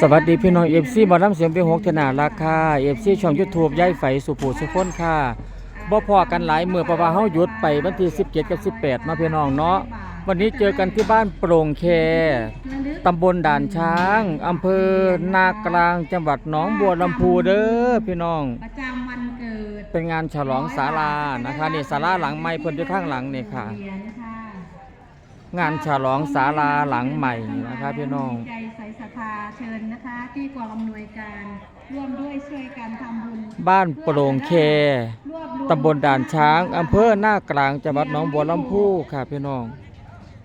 สวัสดีพี่น้องเอฟซีบอลน้ำเสียงเป็นหกธนาราคาเอฟซีช่องยูทูบย้ายไฟสุภูสุพ้นค่ะบ่พอกันหลายมือเพราะว่าเฮาหยุดไปวันที่17กับ 18 มาพี่น้องเนาะวันนี้เจอกันที่บ้านโปร่งแคตำบลด่านช้างอำเภอนากลางจังหวัดหนองบัวลำพูเด้อพี่น้องประจำวันเกิดเป็นงานฉลองศาลานะคะนี่ศาลาหลังใหม่เพิ่นอยู่ข้างหลังนี่ค่ะเหรียญค่ะ งานฉลองศาลาหลังใหม่นะคะพี่น้องใจใส่ศรัทธาเชิญนะคะที่กองอำนวยการร่วมด้วยช่วยกันทำบุญบ้านโปร่งแครวบรวมตำบลด่านช้างอำเภอหน้ากลางจังหวัดหนองบัวลำพูค่ะพี่น้อง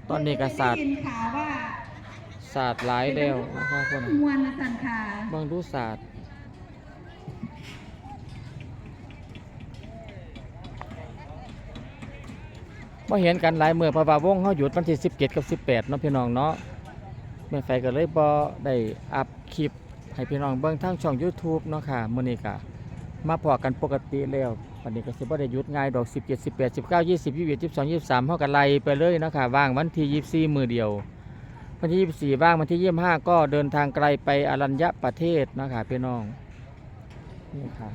ตอนนี้ก็ศาสตร์ได้ยินข่าวว่าศาสตร์หลายแล้วนะครับคนมวลนะสันค่ะเบางดูศาสตร์ มาเห็นกันหลายมือเพระว่าวงเขาหยุดวันที่17กับ18เนาะพี่น้องเนาะแม่ไฟก็เลยบ่ได้อัพคลิปให้พี่น้องเบิ่งทางช่อง YouTube เนาะค่ะมื้อนี้ก็มาพอกันปกติแล้ววันนี้ก็สิบ่ได้หยุดง่ายดอก 17 18 19 20 21 22 23เฮาก็ไล่ไปเลยเนาะค่ะว่างวันที่24 มือเดียว วันที่ 24 ว่างวันที่ 25 ก็เดินทางไกลไปอรัญญประเทศเนาะค่ะพี่น้องนี่ค่ะ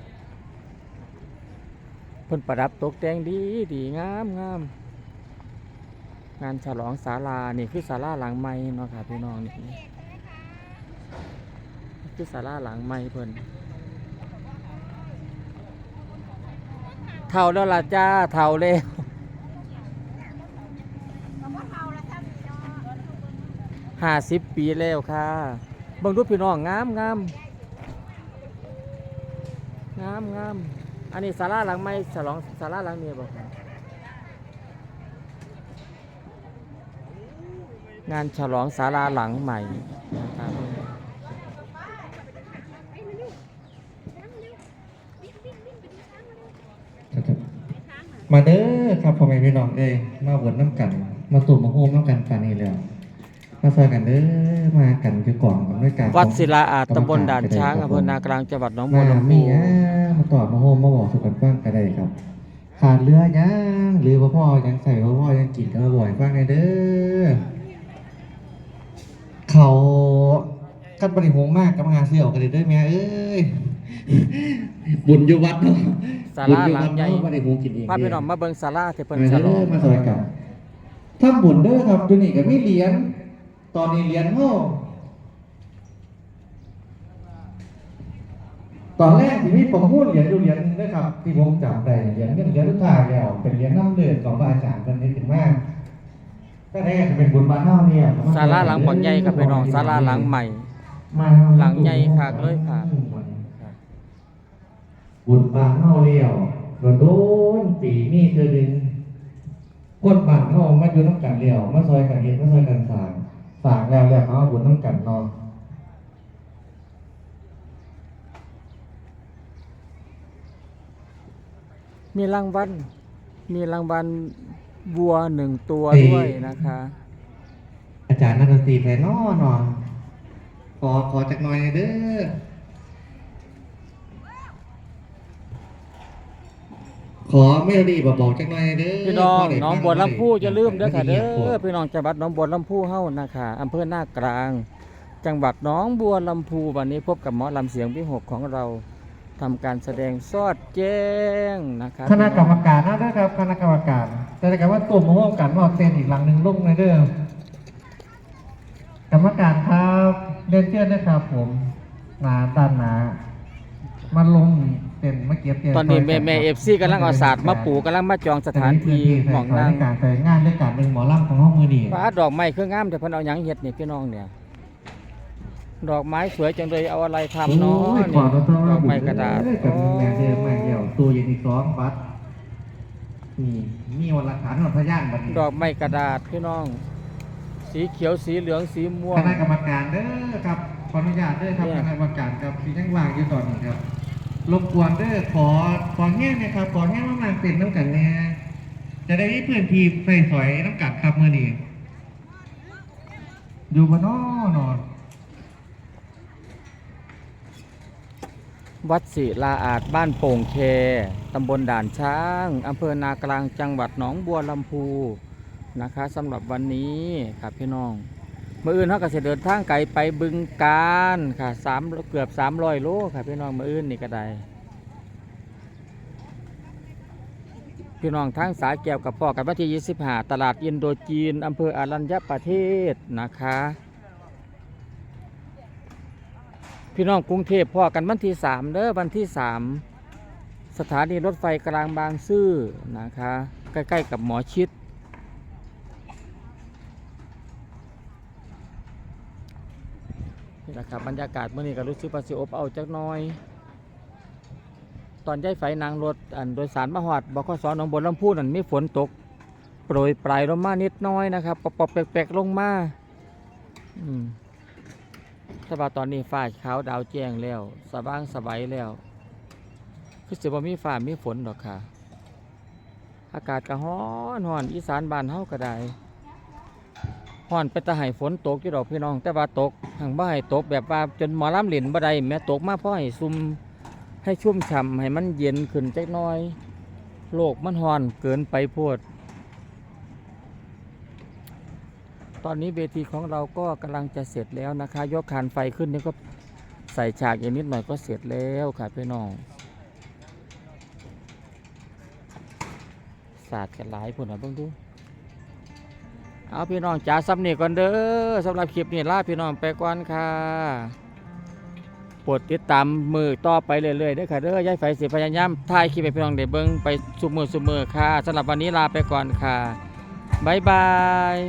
เพิ่นประดับตกแต่งดีดีงามงาม งานฉลองศาลานี่คือศาลาหลังใหม่เนาะค่ะพี่น้องนี่คือศาลาหลังไม่เพิ่นเท่าแล้วล่ะจ้าเท่าแล้วห้าสิบปีแล้วค่ะบิ่งดูพี่น้องงามงามงามงามอันนี้ศาลาหลังไม่ฉลองศาลาหลังเนี้บอกครั งานฉลองศาลาหลังใหม่นะครับมาเด้อครับพ่อแม่พี่น้องเอ้ยมาบวชน้ำกัน มาตุ่มมาโฮมน้ำกันปานนี้แล้วมาซอยกันเด้อมากันคือกล่องกันด้วยกันวัดศิลาอาจตำบลด่านช้างอำเภอนากลางจังหวัดหนองบัวมาลำมีพูอะมาตอบมาโฮมมาบอกสุกันฟังกันได้ครับขาดเรือยังหรือว่าพ่อยังใส่ว่าพ่อยังกินก็มาบ่อยฟังได้เด้อ เขากันบริโภคมากกับมหาเสี่ยวกันเลยเด้อแม่เอ้ยบุญอยู่วัดเนาะศาลาหลังใหญ่บุญอยู่วัดเนาะบริโภคกินเองพาพี่น้องมาเบิ่งศาลาที่เพิ่นมาฉเด้ลอองมาซอยกันถ้าบุญเด้อครับอยู่นี่ก็มีเหรียญตอนนี้เหรียญเฮาตอนแรกที่มีประมูลเหรียญอยู่เหรียญนึงนะครับ ที่ผมจำได้เหรียญเงินเหรียญทุกทายแล้วเป็นเหรียญน้ำเลือดของพระอาจารย์เพิ่นนี่ถึงมาก ก็ได้จะเป็นบุญบ้านเฮาเนี่ยศาลาหลังบ่ใหญ่ครับพี่น้องศาลาหลังใหม่มาหลังใหญ่คักเลยครับบุญบ้านเฮาแล้วโดนๆปีนี้เธอดึงคนบ้านเฮามาอยู่น้ำกันแล้วมาซอยกันเฮ็ดมาซอยกันสร้างสร้างแล้วแล้วเขาเอาบุญน้ำกันเนาะมีรางวัลมีรางวัล วัวหนึ่งตัวด้วยนะคะ อาจารย์นักดนตรีไปนอเนอนขอขอจักหน่อยเด้อขอเมโลดี้บอกๆจักหน่อยเด้อพี่น้องพได้หน้องบัวลำพูอย่าลืมเด้อค่ะเด้ฟังอพี่น้องจังหวัดหน้องบัวลำพูเฮานะคะอำเภอหน้ากลาง จังหวัดหน้องบัวลำพูวันนี้พบกับหมอลำเสียงพิหกของเรา ทำการแสดงสอดแจ้งนะคะคณะกรรมการนะเด้อครับคณะกรรมการ แต่ถ้าเกิดว่าตุ่มมาร่วมกันว่าเต้นอีกหลังหนึ่งลุ่งเลยเด้อกรรมการครับเรียนเชิญนะครับผมหนาด้านหนามาลงเต้นมาเก็บเต้นตอนนี้แม่แม่เอฟซีกำลังเอาศาสตร์มาปลูกกำลังมาจองสถานที่หมองนั่งการใส่งานด้วยการเป็นหมอลำของห้องมือดีฟ้าดอกไม้เครื่องงามแต่เพิ่นเอาหยังเฮ็ดนี่พี่น้องเนี่ย ดอกไม้สวยจังเลยเอาอะไรทำเนาะโอ้ยนี่ขอตัวดอกไม้กระดาษเอ้ยกับแม่เดิมแม่เดียวตัวเย็นอีกสองบัตรนี่มีวันหลักฐานของพยานบัตรดอกไม้กระดาษพี่น้อง สีเขียวสีเหลืองสีม่วคงณะกรรมการเด้อครับขออนุญาตเด้อครับเนี่ยคณะกรรมการครับที่ยังว่างอยู่ตอนนี้ครับรบกวนเด้อขอขอแห้งเนี่ยครับขอแห้งน้ำมันเป็นน้ำกันเนี่ยจะได้มีพื้นที่ใส่สอยน้ำกัดครับเมื่อนี้อยู่บนนอนอน วัดศิลาอาจบ้านโป่งเค ตำบลด่านช้าง อำเภอนากลางจังหวัดหนองบัวลำพูนะคะสำหรับวันนี้ครับพี่น้องเมื่ออื่นเขาก็จะเดินทางไกลไปบึงการค่ะสามเกือบสามร้อยโลค่ะพี่น้องเมื่ออื่นนี่ก็ได้พี่น้องทั้งสายแก้วกับพ่อกันวันที่ 25 ตลาดอินโดจีนอำเภออารัญญประเทศนะคะ พี่น้องกรุงเทพพ่อกันวันที่3เด้อวันที่3สถานีรถไฟกลางบางซื่อนะคะ ใกล้ ๆ กับหมอชิด นี่แหละครับบรรยากาศเมื่อนี้ก็รู้สึกว่าสิอบเอาจักหน้อย ตอนย้ายไฟนางรถอันโดยสารมาหอดบขสหนองบัวลำพูนั่นมีฝนตก โปรยปลายลงมานิดน้อยนะครับปอบปอบๆแปลกๆลงมา อืม แต่ว่าตอนนี้ฟ้าขาวดาวแจ้งแล้วสว่างสบายแล้ว คือสิบ่มีฟ้ามีฝนดอกค่ะ อากาศก็ร้อนร้อนอีสานบ้านเฮาก็ได้ฮ้อนไปตะให้ฝนตกอยู่ดอกพี่น้อง แต่ว่าตกหังบ่ให้ตกแบบว่าจนหมอลำเหลินบ่ได้แม้ตกมาเพราะให้ซุ่มให้ชุ่มฉ่ำให้มันเย็นขึ้นจักน่อย โลกมันฮ้อนเกินไปโพด ตอนนี้เวทีของเราก็กำลังจะเสร็จแล้วนะคะ ยกคานไฟขึ้นนี่ก็ใส่ฉากอีกนิดหน่อยก็เสร็จแล้วค่ะพี่น้องศาสาดกันหลายพุ่นนะเบิ่งดูเอาพี่น้องจ๋าซับนี่ก่อนเด้อสำหรับคลิปนี้ลาพี่น้องไปก่อนค่ะโปรดติดตามมือต่อไปเรื่อยๆเด้อค่ะเด้อยายไฟสิพยายามถ่ายคลิปให้พี่น้องได้เบิ่งไปสุมือสุมือค่ะสำหรับวันนี้ลาไปก่อนค่ะ บ๊ายบาย